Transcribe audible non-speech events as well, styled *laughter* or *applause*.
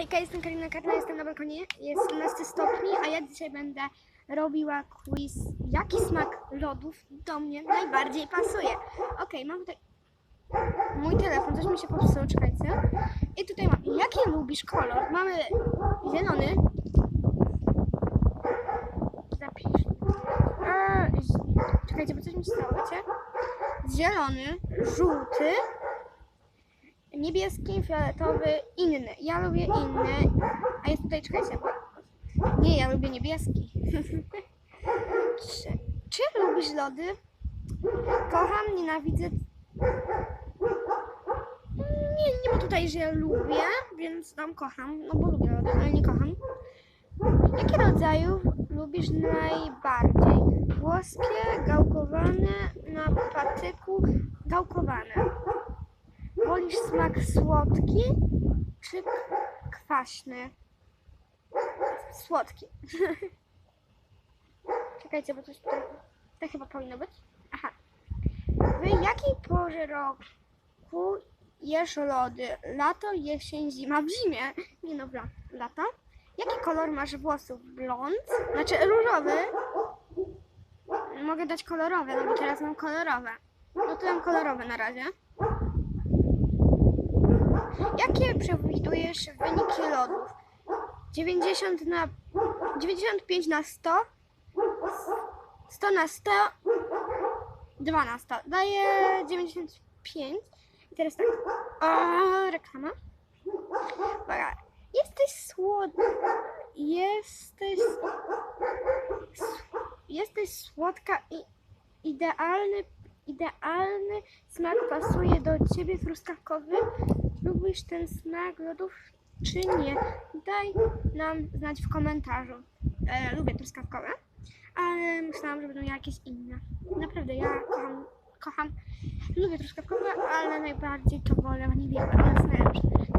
Hejka, jestem Karina Karna, jestem na balkonie, jest 17 stopni, a ja dzisiaj będę robiła quiz, jaki smak lodów do mnie najbardziej pasuje. Okej, mam tutaj mój telefon, coś mi się popsuło, czekajcie. I tutaj mam, jaki lubisz kolor? Mamy zielony. Zapisz. Czekajcie, bo coś mi się stało, wiecie? Zielony, żółty, niebieski, fioletowy, inny. Ja lubię inny, a jest tutaj, czekajcie. Nie, ja lubię niebieski. *laughs* czy, czy lubisz lody? Kocham, nienawidzę. Nie, nie ma tutaj, że ja lubię, więc tam kocham, no bo lubię lody, ale nie kocham. Jakie rodzajów lubisz najbardziej? Włoskie, gałkowane, na patyku, gałkowane. Wolisz smak słodki czy kwaśny? Słodki. *laughs* Czekajcie, bo coś tutaj... To chyba powinno być. Aha. W jakiej porze roku jesz lody? Lato, jesień, zima. W zimie. Nie no, lata. Jaki kolor masz włosów? Blond? Znaczy różowy. Mogę dać kolorowe, no bo teraz mam kolorowe. No to dam kolorowe na razie. Jakie przewidujesz wyniki lodów? 90 na 95 na 100 100 na 100 2 na 100 daję 95 i teraz tak. O, reklama. Uwaga. jesteś słod jesteś jesteś słodka i idealny idealny smak pasuje do ciebie truskawkowy lubisz ten smak lodów czy nie? Daj nam znać w komentarzu. E, lubię truskawkowe ale myślałam, że będą jakieś inne. Naprawdę ja kocham kocham lubię truskawkowe ale najbardziej to wolę waniliowe one są najlepsze